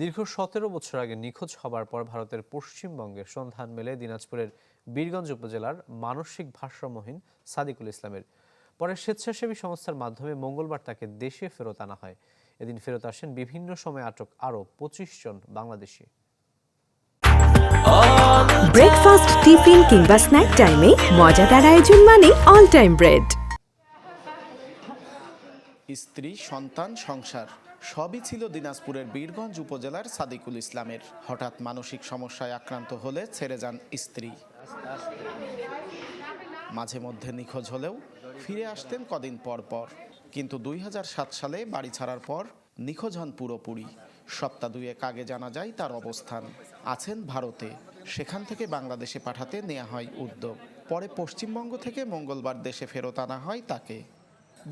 দীর্ঘ সতেরো বছর আগে নিখোঁজ হবার পর ভারতের পশ্চিমবঙ্গে সন্ধান মেলে দিনাজপুরের বীরগঞ্জ উপজেলার মানসিক ভারসাম্যহীন সাদিকুল ইসলামের। পরে স্বেচ্ছাসেবী সংস্থার মাধ্যমে মঙ্গলবার তাকে দেশে ফেরত আনা হয়। এদিন ফেরত আসেন বিভিন্ন সময় আটক আরও পঁচিশ জন বাংলাদেশি। ব্রেকফাস্ট টিফিন কিংবা স্ন্যাক টাইমে মজাদার আয়োজন মানে অল টাইম ব্রেড স্ত্রী সন্তান সংসার। সবই ছিল দিনাজপুরের বীরগঞ্জ উপজেলার সাদিকুল ইসলামের। হঠাৎ মানসিক সমস্যায় আক্রান্ত হলে ছেড়ে যান স্ত্রী। মাঝে মধ্যে নিখোঁজ হলেও ফিরে আসতেন কদিন পর পর। কিন্তু দুই হাজার সাত সালে বাড়ি ছাড়ার পর নিখোঁজ হন পুরোপুরি। সপ্তাহ দুয়েক আগে জানা যায় তার অবস্থান। আছেন ভারতে। সেখান থেকে বাংলাদেশে পাঠাতে নেওয়া হয় উদ্যোগ। পরে পশ্চিমবঙ্গ থেকে মঙ্গলবার দেশে ফেরত আনা হয় তাকে।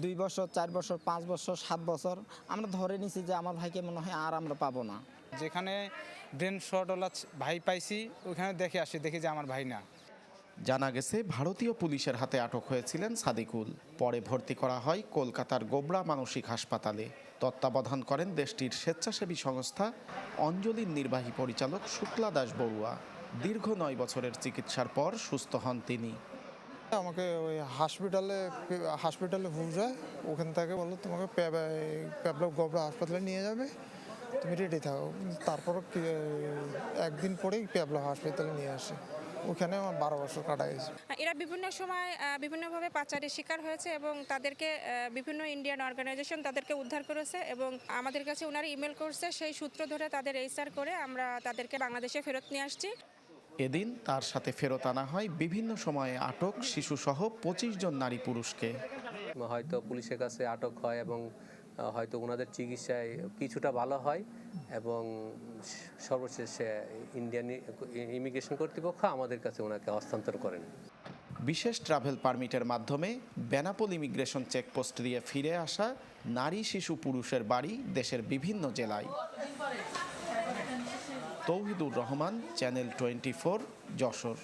দুই বছর চার বছর পাঁচ বছর সাত বছর আমরা ধরে নিছি যে আমার ভাইকে মনে হয় আর আমরা পাবো না। যেখানে ব্রেন শটওয়ালা ভাই পাইছি ওইখানে দেখে আসি দেখি যে আমার ভাই না। জানা গেছে ভারতীয় পুলিশের হাতে আটক হয়েছিলেন সাদিকুল। পরে ভর্তি করা হয় কলকাতার গোবরা মানসিক হাসপাতালে। তত্ত্বাবধান করেন দেশটির স্বেচ্ছাসেবী সংস্থা অঞ্জলির নির্বাহী পরিচালক শুক্লা দাস বড়ুয়া দীর্ঘ নয় বছরের চিকিৎসার পর সুস্থ হন তিনি। আমাকে ওই হসপিটালে হসপিটালে যায়। ওখান থেকে বলল, তোমাকে প্যাবলক গবরা হাসপাতালে নিয়ে যাবে। তুমি রেডি থাকো। তারপর একদিন পরেই প্যাবলক হাসপাতালে নিয়ে আসে। ওখানে আমার বারো বছর কাটা গেছে। এরা বিভিন্ন সময় বিভিন্নভাবে পাচারের শিকার হয়েছে এবং তাদেরকে বিভিন্ন ইন্ডিয়ান অর্গানাইজেশন তাদেরকে উদ্ধার করেছে এবং আমাদের কাছে ওনারা ইমেল করছে। সেই সূত্র ধরে তাদের এইচআর করে আমরা তাদেরকে বাংলাদেশে ফেরত নিয়ে আসছি। এদিন তার সাথে ফেরত আনা হয় বিভিন্ন সময়ে আটক শিশুসহ পঁচিশ জন নারী পুরুষকে। হয়তো পুলিশের কাছে আটক হয় এবং হয়তো ওনাদের চিকিৎসায় কিছুটা ভালো হয় এবং সর্বশেষে ইন্ডিয়ান ইমিগ্রেশন কর্তৃপক্ষ আমাদের কাছে ওনাকে হস্তান্তর করেন। বিশেষ ট্রাভেল পারমিটের মাধ্যমে বেনাপোল ইমিগ্রেশন চেকপোস্ট দিয়ে ফিরে আসা নারী শিশু পুরুষের বাড়ি দেশের বিভিন্ন জেলায়। Touhidur Rahman channel twenty four Jessore.